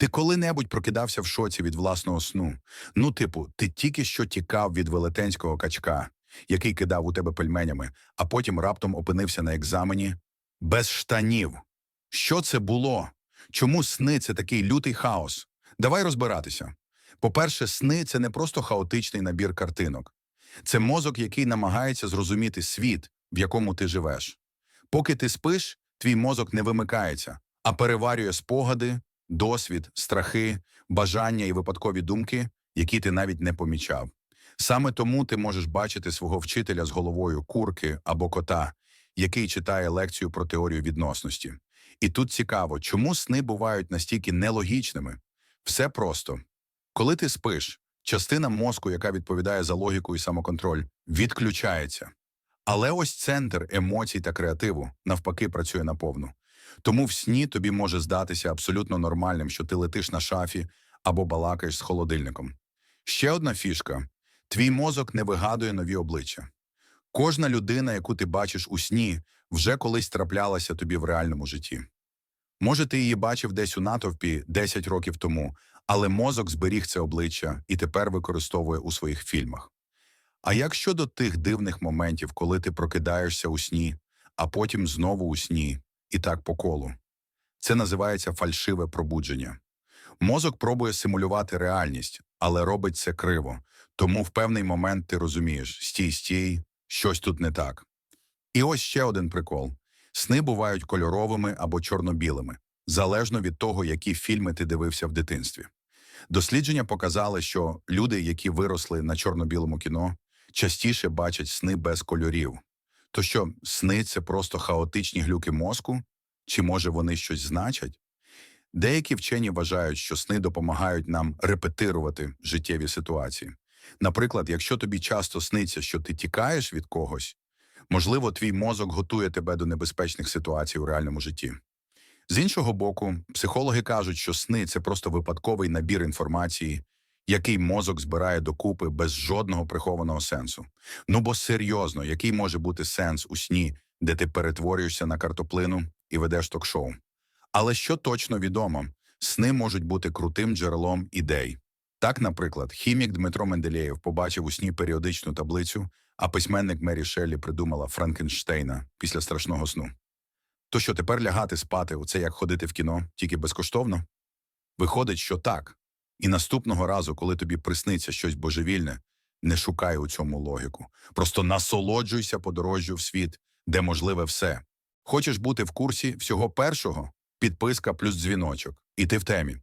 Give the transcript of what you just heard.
Ти коли-небудь прокидався в шоці від власного сну? Ну, типу, ти тільки що тікав від велетенського качка, який кидав у тебе пельменями, а потім раптом опинився на екзамені без штанів. Що це було? Чому сни це такий лютий хаос? Давай розбиратися. По-перше, сни це не просто хаотичний набір картинок. Це мозок, який намагається зрозуміти світ, в якому ти живеш. Поки ти спиш, твій мозок не вимикається, а переварює спогади, досвід, страхи, бажання і випадкові думки, які ти навіть не помічав. Саме тому ти можеш бачити свого вчителя з головою курки або кота, який читає лекцію про теорію відносності. І тут цікаво, чому сни бувають настільки нелогічними? Все просто. Коли ти спиш, частина мозку, яка відповідає за логіку і самоконтроль, відключається. Але ось центр емоцій та креативу навпаки працює наповну. Тому в сні тобі може здатися абсолютно нормальним, що ти летиш на шафі або балакаєш з холодильником. Ще одна фішка: твій мозок не вигадує нові обличчя. Кожна людина, яку ти бачиш у сні, вже колись траплялася тобі в реальному житті. Може, ти її бачив десь у натовпі 10 років тому, але мозок зберіг це обличчя і тепер використовує у своїх фільмах. А як щодо тих дивних моментів, коли ти прокидаєшся у сні, а потім знову у сні, і так по колу? Це називається фальшиве пробудження. Мозок пробує симулювати реальність, але робить це криво. Тому в певний момент ти розумієш: стій, стій, щось тут не так. І ось ще один прикол: сни бувають кольоровими або чорно-білими, залежно від того, які фільми ти дивився в дитинстві. Дослідження показали, що люди, які виросли на чорно-білому кіно, частіше бачать сни без кольорів. То що, сни це просто хаотичні глюки мозку? Чи може вони щось значать? Деякі вчені вважають, що сни допомагають нам репетирувати життєві ситуації. Наприклад, якщо тобі часто сниться, що ти тікаєш від когось, можливо, твій мозок готує тебе до небезпечних ситуацій у реальному житті. З іншого боку, психологи кажуть, що сни це просто випадковий набір інформації, який мозок збирає докупи без жодного прихованого сенсу. Ну бо серйозно, який може бути сенс у сні, де ти перетворюєшся на картоплину і ведеш ток-шоу? Але що точно відомо, сни можуть бути крутим джерелом ідей. Так, наприклад, хімік Дмитро Менделєєв побачив у сні періодичну таблицю, а письменник Мері Шеллі придумала Франкенштейна після страшного сну. То що тепер лягати спати це як ходити в кіно, тільки безкоштовно? Виходить, що так. І наступного разу, коли тобі присниться щось божевільне, не шукай у цьому логіку. Просто насолоджуйся подорожжю в світ, де можливе все. Хочеш бути в курсі всього першого? Підписка плюс дзвіночок. І ти в темі.